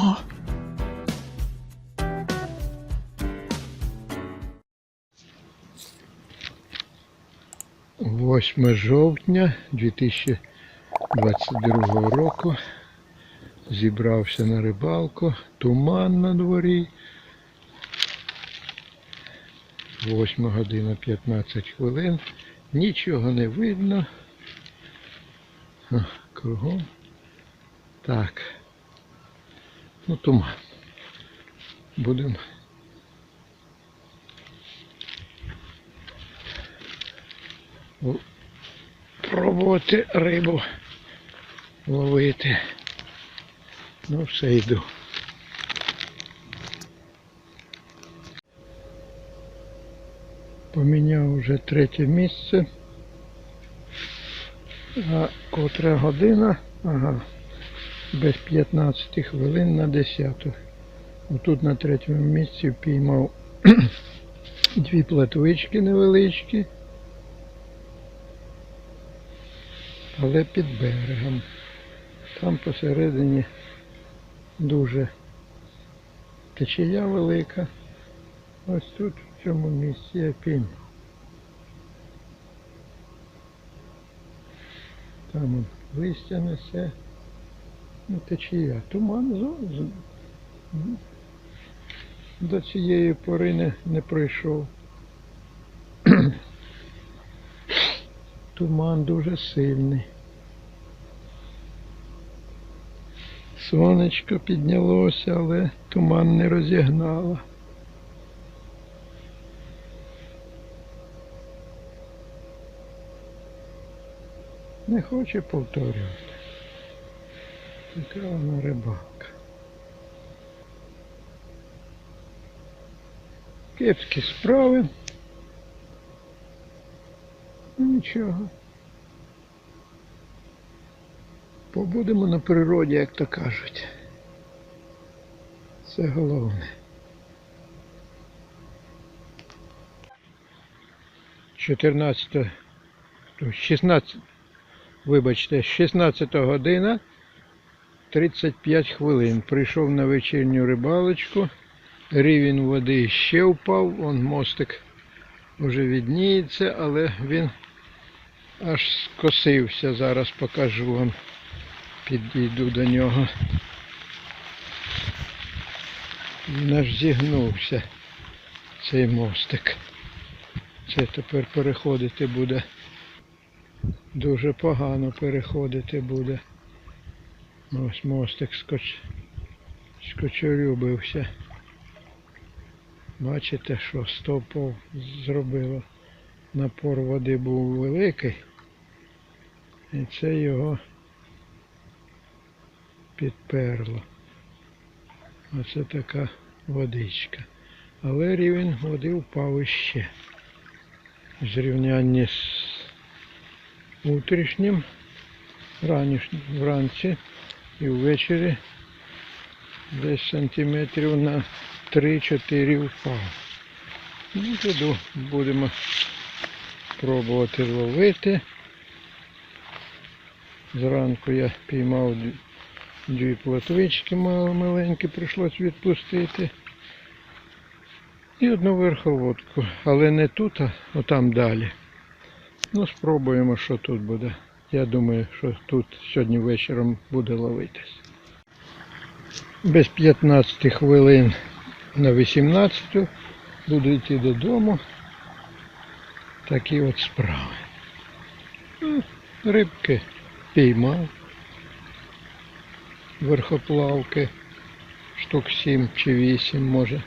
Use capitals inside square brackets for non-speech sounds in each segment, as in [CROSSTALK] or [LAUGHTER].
О! 8 жовтня 2022 року. Зібрався на рибалку. Туман на дворі. 8 година 15 хвилин. Нічого не видно. Кругом. Так. Ну, туман. Будемо. Пробувати рибу ловити. Ну, все йду. Поміняв вже третє місце. А котра година? Ага. Без 15 хвилин на 10. Отут на третьому місці впіймав [CLEARS THROAT] дві платвички невеличкі. Але під берегом. Там посередині дуже течія велика. Ось тут в цьому місці я піймав. Там листя несе. Ну, течія. Туман зо- до цієї пори не, не пройшов. [CLEARS THROAT] Туман дуже сильний. Сонечко піднялося, але туман не розігнало. Не хоче повторювати. Така вона рибалка. Кепські справи. Нічого. Побудемо на природі, як то кажуть. Це головне. 14, то 16, вибачте, 16 година 35 хвилин. Прийшов на вечірню рибалочку. Рівень води ще впав, вон мостик вже відніється, але він аж скосився. Зараз покажу вам. Підійду до нього. Він аж зігнувся цей мостик. Це тепер переходити буде. Дуже погано переходити буде. Ось мостик скоч... скочорюбився. Бачите, що стопов зробило. Напор води був великий. І це його підперло. Оце така водичка. Але рівень води впав іще. В зрівнянні з утрішнім, вранці і ввечері десь сантиметрів на 3-4 впав. Ну, туди будемо пробувати ловити. Зранку я піймав дві- плотвички маленькі, прийшлось відпустити. І одну верховодку, але не тут, а отам далі. Ну, спробуємо, що тут буде. Я думаю, що тут сьогодні вечором буде ловитись. Без 15 хвилин на 18 буду йти додому. Такі от справи. Ну, Рибки піймав. Верхоплавки штук 7 чи 8 може.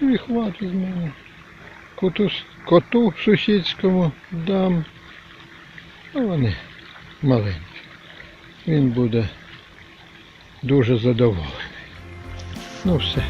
Ну і хватить з мене. Коту, коту сусідському дам. А вони маленькі. Він буде дуже задоволений. Ну все.